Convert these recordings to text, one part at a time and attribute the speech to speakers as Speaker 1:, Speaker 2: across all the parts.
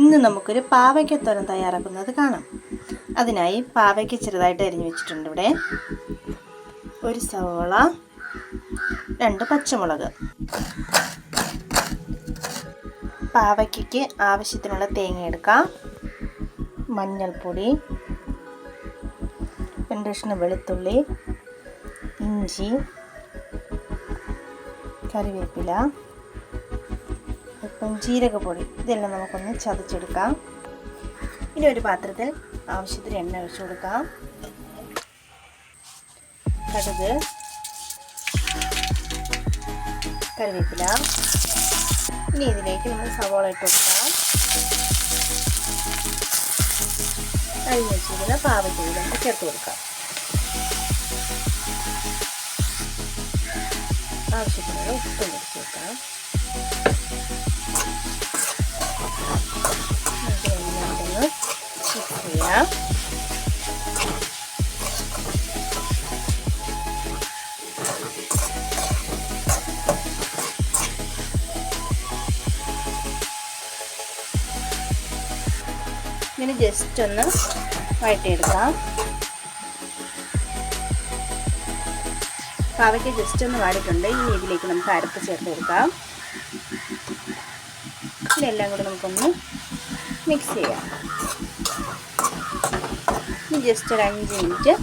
Speaker 1: ഇന്ന് നമുക്കൊരു പാവയ്ക്കത്തോരൻ തയ്യാറാക്കുന്നത് കാണാം. അതിനായി പാവയ്ക്ക ചെറുതായിട്ട് അരിഞ്ഞു വെച്ചിട്ടുണ്ട് ഇവിടെ. ഒരു സവോള രണ്ട് പച്ചമുളക്. പാവയ്ക്കയ്ക്ക് ആവശ്യത്തിനുള്ള തേങ്ങ എടുക്കാം. മഞ്ഞൾപ്പൊടി രണ്ട് വെളുത്തുള്ളി ഇഞ്ചി കറിവേപ്പില ഇപ്പം ജീരകപ്പൊടി. ഇതെല്ലാം നമുക്കൊന്ന് ചതച്ചെടുക്കാം. ഇനി ഒരു പാത്രത്തിൽ ആവശ്യത്തിന് എണ്ണ ഒഴിച്ചു കൊടുക്കാം. കടുക് കറിവേപ്പില. ഇനി ഇതിലേക്ക് നമ്മൾ സവോള ഇട്ട് കൊടുക്കാം. അരിഞ്ഞ് വെച്ചിരിക്കുന്ന പാവയ്ക്ക നമുക്ക് ചേർത്ത് കൊടുക്കാം. ആവശ്യത്തിനുള്ള ഉപ്പ് മുറിച്ച് വെക്കാം. ഇതെല്ലാം ഒന്ന് ചെയ്യാം. ഇങ്ങനെ ജസ്റ്റ് ഒന്ന് വഴറ്റിയെടുക്കാം. പാവയ്ക്ക് ജസ്റ്റ് ഒന്ന് വാടിയിട്ടുണ്ട്. ഇനി ഇതിലേക്ക് നമുക്ക് അരപ്പ് ചേർത്ത് കൊടുക്കാം. ഇതെല്ലാം കൂടെ നമുക്കൊന്ന് മിക്സ് ചെയ്യാം. ഇനി ജസ്റ്റ് ഒരു അഞ്ച് മിനിറ്റ്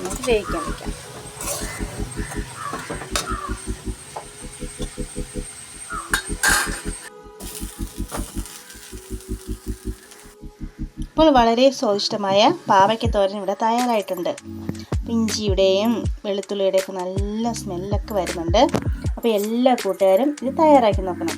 Speaker 1: നമുക്ക് വേവിക്കാൻ വയ്ക്കാം ഇപ്പോൾ വളരെ സ്വാദിഷ്ടമായ പാവയ്ക്ക തോരൻ ഇവിടെ തയ്യാറായിട്ടുണ്ട്. ഇഞ്ചിയുടെയും വെളുത്തുള്ളിയുടെയൊക്കെ നല്ല സ്മെല്ലൊക്കെ വരുന്നുണ്ട്. അപ്പോൾ എല്ലാ കൂട്ടുകാരും ഇത് തയ്യാറാക്കി നോക്കണം.